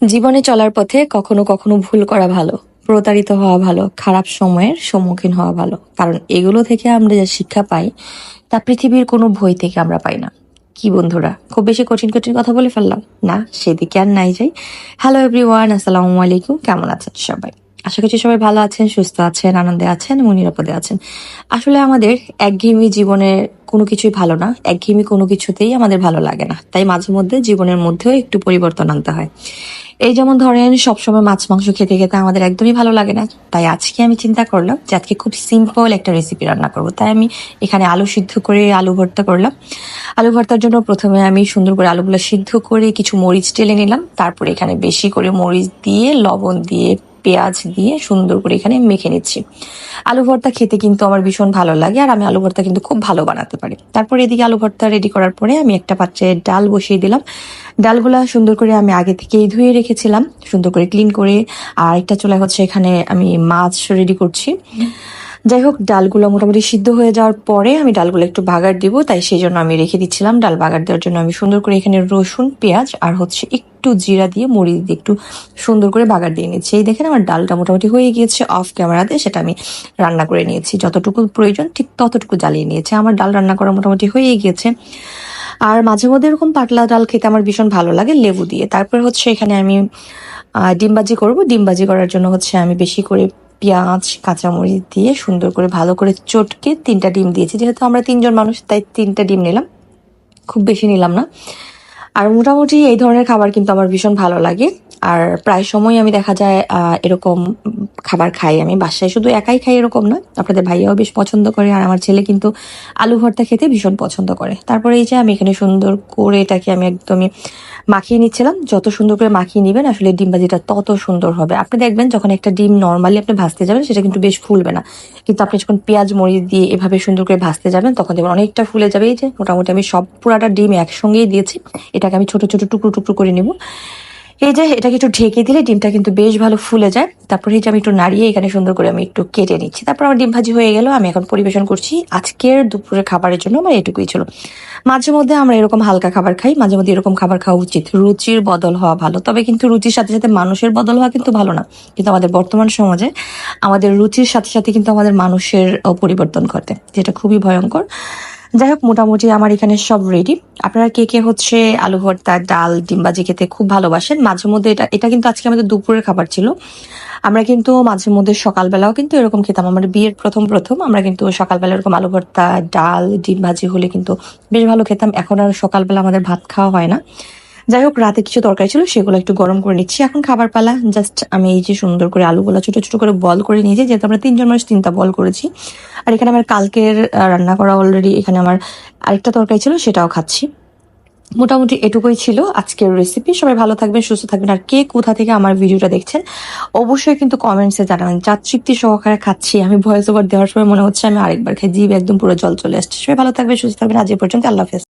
জীবনে চলার পথে কখনো কখনো ভুল করা ভালো, প্রতারিত হওয়া ভালো, খারাপ সময়ের সম্মুখীন হওয়া ভালো। কারণ এগুলো থেকে আমরা যা শিক্ষা পাই, তা পৃথিবীর কোনো বই থেকে আমরা পাই না। কি বন্ধুরা, খুব বেশি কঠিন কঠিন কথা বলে ফেললাম। না, সেদিকে আর নাই যাই। হ্যালো এভরিওয়ান আসসালামু আলাইকুম। কেমন আছেন সবাই? আশা করছি সবাই ভালো আছেন, সুস্থ আছেন, আনন্দে আছেন, এবং নিরাপদে আছেন। আসলে আমাদের একঘেয়েমি জীবনের কোনো কিছুই ভালো না, একঘেয়েমি কোনো কিছুতেই আমাদের ভালো লাগে না। তাই মাঝে মধ্যে জীবনের মধ্যেও একটু পরিবর্তন আনতে হয়। এই যেমন ধরেন, সবসময় মাছ, মাংস খেতে খেতে আমাদের একদমই ভালো লাগে না। তাই আজকে আমি চিন্তা করলাম যে আজকে খুব সিম্পল একটা রেসিপি রান্না করব। তাই আমি এখানে আলু সিদ্ধ করে আলু ভর্তা করলাম। আলু ভর্তার জন্য প্রথমে আমি সুন্দর করে আলুগুলো সিদ্ধ করে কিছু মরিচ টেলে নিলাম। তারপরে এখানে বেশি করে মরিচ দিয়ে, লবণ দিয়ে পেঁয়াজ দিয়ে সুন্দর করে এখানে মেখে নিচ্ছি। আলু ভর্তা খেতে কিন্তু আমার ভীষণ ভালো লাগে আর আমি আলু ভর্তা কিন্তু খুব ভালো বানাতে পারি। তারপরে এদিকে আলু ভর্তা রেডি করার পরে আমি একটা পাত্রে ডাল বসিয়ে দিলাম। ডালগুলা সুন্দর করে আমি আগে থেকেই ধুয়ে রেখেছিলাম, সুন্দর করে ক্লিন করে। আর একটা চলে হচ্ছে এখানে আমি মাছ রেডি করছি। যাই হোক, ডালগুলো মোটামুটি সিদ্ধ হয়ে যাওয়ার পরে আমি ডালগুলো একটু বাগার দিব, তাই সেই জন্য আমি রেখে দিচ্ছিলাম। ডাল বাগার দেওয়ার জন্য আমি সুন্দর করে এখানে রসুন, পেঁয়াজ আর হচ্ছে একটু জিরা দিয়ে মরিচ দিয়ে একটু সুন্দর করে বাগার দিয়ে নিচ্ছি। এই দেখেন আমার ডালটা মোটামুটি হয়ে গিয়েছে অফ ক্যামেরাতে সেটা আমি রান্না করে নিয়েছি। যতটুকু প্রয়োজন ঠিক ততটুকু জ্বালিয়ে নিয়েছি। আমার ডাল রান্না করা মোটামুটি হয়ে গিয়েছে। আর মাঝে মধ্যে এরকম পাতলা ডাল খেতে আমার ভীষণ ভালো লাগে, লেবু দিয়ে। তারপর হচ্ছে এখানে আমি ডিমবাজি করব। ডিমবাজি করার জন্য হচ্ছে আমি বেশি করে পেঁয়াজ, কাঁচামরিচ দিয়ে সুন্দর করে ভালো করে চটকে তিনটা ডিম দিয়েছি। যেহেতু আমরা তিনজন মানুষ, তাই তিনটা ডিম নিলাম। খুব বেশি নিলাম না। আর মোটামুটি এই ধরনের খাবার কিন্তু আমার ভীষণ ভালো লাগে। আর প্রায় সময় আমি দেখা যায় এরকম খাবার খাই আমি। বাসায় শুধু একাই খাই এরকম নয় আপনাদের ভাইয়াও বেশ পছন্দ করে আর আমার ছেলে কিন্তু আলু ভর্তা খেতে ভীষণ পছন্দ করে। তারপরে এই যে আমি এখানে সুন্দর করে এটাকে আমি একদমই মাখিয়ে নিচ্ছিলাম। যত সুন্দর করে মাখিয়ে নেবেন, আসলে ডিম ভাজিটা তত সুন্দর হবে। আপনি দেখবেন যখন একটা ডিম নর্মালি আপনি ভাজতে যাবেন, সেটা কিন্তু বেশ ফুলবে না। কিন্তু আপনি যখন পেঁয়াজ, মরিচ দিয়ে এভাবে সুন্দর করে ভাজতে যাবেন, তখন দেখবেন অনেকটা ফুলে যাবে। এই যে মোটামুটি আমি সব পুরাটা ডিম একসঙ্গেই দিয়েছি। এটাকে আমি ছোট ছোট, টুকরো টুকরো করে নেব। এই যে, এটাকে একটু ঢেকে দিলে ডিমটা কিন্তু বেশ ভালো ফুলে যায়। তারপরে যে, আমি একটু নাড়িয়ে এখানে সুন্দর করে আমি একটু কেটে নিচ্ছি। তারপর আমার ডিম ভাজি হয়ে গেল, আমি এখন পরিবেশন করছি আজকের দুপুরের খাবারের জন্য আমার এটুকুই ছিল। মাঝে মধ্যে আমরা এরকম হালকা খাবার খাই, মাঝে মধ্যে এরকম খাবার খাওয়া উচিত। রুচির বদল হওয়া ভালো, তবে কিন্তু রুচির সাথে সাথে মানুষের বদল হওয়া কিন্তু ভালো না। কিন্তু আমাদের বর্তমান সমাজে আমাদের রুচির সাথে সাথে কিন্তু আমাদের মানুষের পরিবর্তন ঘটে, যেটা খুবই ভয়ঙ্কর। যাই হোক মোটামুটি আমার এখানে সব রেডি আপনারা কে কে হচ্ছে আলু ভর্তা, ডাল ডিমবাজি খেতে খুব ভালোবাসেন, মাঝে মধ্যে এটা এটা কিন্তু আজকে আমাদের দুপুরের খাবার ছিল। আমরা কিন্তু মাঝে মধ্যে সকালবেলাও কিন্তু এরকম খেতাম। আমার বিয়ের প্রথম প্রথম আমরা কিন্তু সকালবেলা এরকম আলু ভর্তা, ডাল, ডিম ভাজি হলে কিন্তু বেশ ভালো খেতাম। এখন আর সকালবেলা আমাদের ভাত খাওয়া হয় না। যাই হোক, রাতে কিছু তরকারি ছিল, সেগুলো একটু গরম করে নিচ্ছি। এখন খাবার পালা জাস্ট আমি এই যে সুন্দর করে আলুগুলো ছোট ছোট করে বল করে নিয়েছি, যেহেতু আমরা তিনজন মানুষ তিনটা বল করেছি। আর এখানে আমার কালকের রান্না করা অলরেডি এখানে আমার আরেকটা তরকারি ছিল, সেটাও খাচ্ছি। মোটামুটি এটুকুই ছিল আজকের রেসিপি সবাই ভালো থাকবেন, সুস্থ থাকবেন। আর কে কোথা থেকে আমার ভিডিওটা দেখছেন, অবশ্যই কিন্তু কমেন্টসে জানাবেন। যা তৃপ্তি সহকারে খাচ্ছি, আমি ভয়েস ওভার দেওয়ার সময় মনে হচ্ছে আমি আরেকবার খাই, জিভ একদম পুরো জল চলে আসছে। সবাই ভালো থাকবেন, সুস্থ থাকবেন। আজ পর্যন্ত, আল্লাহ